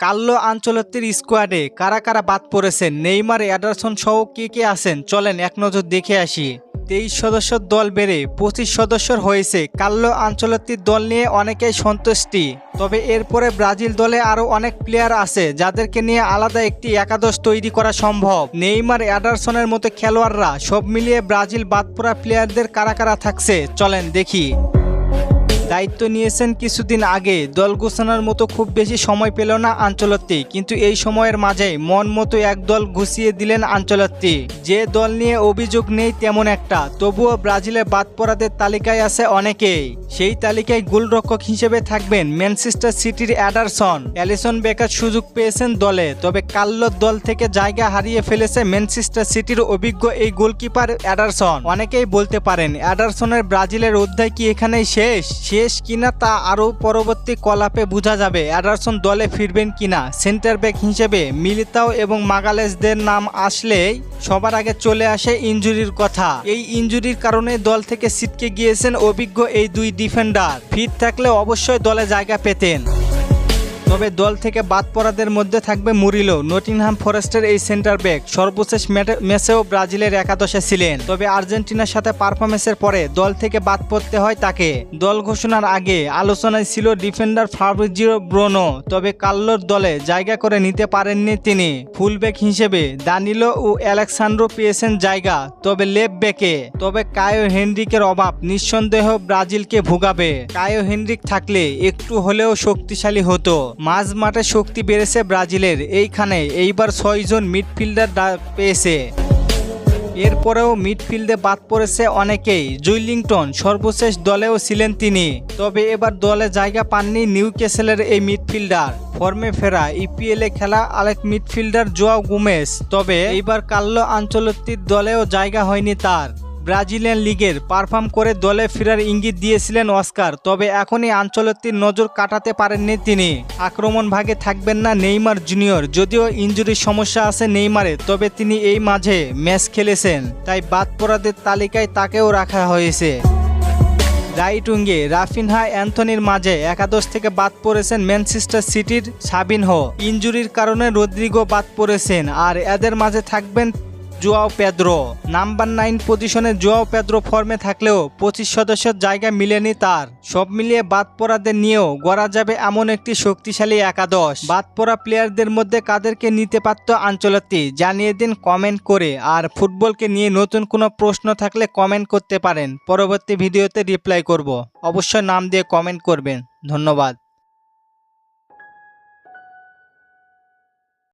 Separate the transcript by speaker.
Speaker 1: কাল্লো আঞ্চলত্বের স্কোয়াডে কারা কারা বাদ পড়েছেন? নেইমার, অ্যাডারসন সহ কে কে আছেন? চলেন এক নজর দেখে আসি। তেইশ সদস্যর দল বেড়ে পঁচিশ সদস্যর হয়েছে। কাল্লো আঞ্চলত্বের দল নিয়ে অনেকেই সন্তুষ্টি। তবে এরপরে ব্রাজিল দলে আরও অনেক প্লেয়ার আছে, যাদেরকে নিয়ে আলাদা একটি একাদশ তৈরি করা সম্ভব। নেইমার, অ্যাডারসনের মতো খেলোয়াড়রা সব মিলিয়ে ব্রাজিল বাদ পড়া প্লেয়ারদের কারা কারা থাকছে? চলেন দেখি। দায়িত্ব নিয়েছেন কিছুদিন আগে। দল গোছানোর মতো খুব বেশি সময় পেল না আঞ্চলত্তি, কিন্তু এই সময়ের মাঝে মন মতো এক দল গুছিয়ে দিলেন আঞ্চলত্তি। যে দল নিয়ে অভিযোগ নেই তেমন একটা, তবুও ব্রাজিলের বাদ পড়াদের তালিকায় আছে অনেকেই। সেই তালিকায় গোলরক্ষক হিসেবে থাকবেন ম্যানচেস্টার সিটির অ্যাডারসন। অ্যালিসন বেকার সুযোগ পেয়েছেন দলে, তবে কাল্লোর দল থেকে জায়গা হারিয়ে ফেলেছে ম্যানচেস্টার সিটির অভিজ্ঞ এই গোলকিপার অ্যাডারসন। অনেকেই বলতে পারেন, অ্যাডারসনের ব্রাজিলের অধ্যায় কি এখানেই শেষ? শেষ কিনা তা আরও পরবর্তী কলাপে বোঝা যাবে। অ্যাডারসন দলে ফিরবেন কিনা সেন্টার ব্যাক হিসেবে মিলিতাও এবং মাগালেসদের নাম আসলেই সবার আগে চলে আসে ইঞ্জুরির কথা। এই ইঞ্জুরির কারণে দল থেকে ছিটকে গিয়েছেন অভিজ্ঞ এই দুই ডিফেন্ডার। ফিট থাকলে অবশ্যই দলে জায়গা পেতেন। তবে দল থেকে বাদ পড়াদের মধ্যে থাকবে মুরিলো। নটিংহাম ফরেস্টের এই সেন্টার ব্যাক সর্বশেষ ম্যাচেও ব্রাজিলের একাদশে ছিলেন। তবে আর্জেন্টিনার সাথে পারফরমেন্সের পরে দল থেকে বাদ পড়তে হয় তাকে। দল ঘোষণার আগে আলোচনায় ছিল ডিফেন্ডার ফার্বিজিও ব্রোনো, তবে কাল্লোর দলে জায়গা করে নিতে পারেননি তিনি। ফুলব্যাক হিসেবে দানিলো ও অ্যালেক্সান্ড্রো পেয়েছেন জায়গা, তবে লেফট ব্যাকে। তবে কায়ো হেনরিকের অভাব নিঃসন্দেহ ব্রাজিলকে ভুগাবে। কায়ো হেনরিক থাকলে একটু হলেও শক্তিশালী হতো। মাঝ মাঠে শক্তি বেড়েছে ব্রাজিলের। এইখানে এইবার ছয়জন মিডফিল্ডার পেয়েছে। এরপরেও মিডফিল্ডে বাদ পড়েছে অনেকেই। জুইলিংটন সর্বশেষ দলেও ছিলেন তিনি। তবে এবার দলে জায়গা পাননি নিউ নিউক্যাসেলের এই মিডফিল্ডার। ফর্মে ফেরা ইপিএলে খেলা আরেক মিডফিল্ডার জোয়াও গুমেস। তবে এইবার কাল্লো আঞ্চলতির দলেও জায়গা হয়নি তার। ব্রাজিলিয়ান লিগের পারফর্ম করে দলে ফেরার ইঙ্গিত দিয়েছিলেন অস্কার, তবে এখনই আঞ্চলতির নজর কাটাতে পারেননি তিনি। আক্রমণ ভাগে থাকবেন না নেইমার জুনিয়র, যদিও ইঞ্জুরির সমস্যা আছে নেইমারে তবে তিনি এই মাঝে ম্যাচ খেলেছেন, তাই বাদ পড়াদের তালিকায় তাকেও রাখা হয়েছে। রাইট উইঙ্গে রাফিনহা অ্যান্থনির মাঝে একাদশ থেকে বাদ পড়েছেন ম্যানচেস্টার সিটির সাবিনহো। ইঞ্জুরির কারণে রদ্রিগো বাদ পড়েছেন, আর এদের মাঝে থাকবেন জোয়াও পেদ্রো। নাম্বার নাইন পজিশনে জোয়াও পেদ্রো ফর্মে থাকলেও পঁচিশ সদস্যের জায়গা মিলেনি তার। সব মিলিয়ে বাদ পড়াদের নিয়েও গড়া যাবে এমন একটি শক্তিশালী একাদশ। বাদ পড়া প্লেয়ারদের মধ্যে কাদেরকে নিতে পারত আঞ্চলতি? জানিয়ে দিন কমেন্ট করে। আর ফুটবলকে নিয়ে নতুন কোনো প্রশ্ন থাকলে কমেন্ট করতে পারেন। পরবর্তী ভিডিওতে রিপ্লাই করব। অবশ্যই নাম দিয়ে কমেন্ট করবেন। ধন্যবাদ।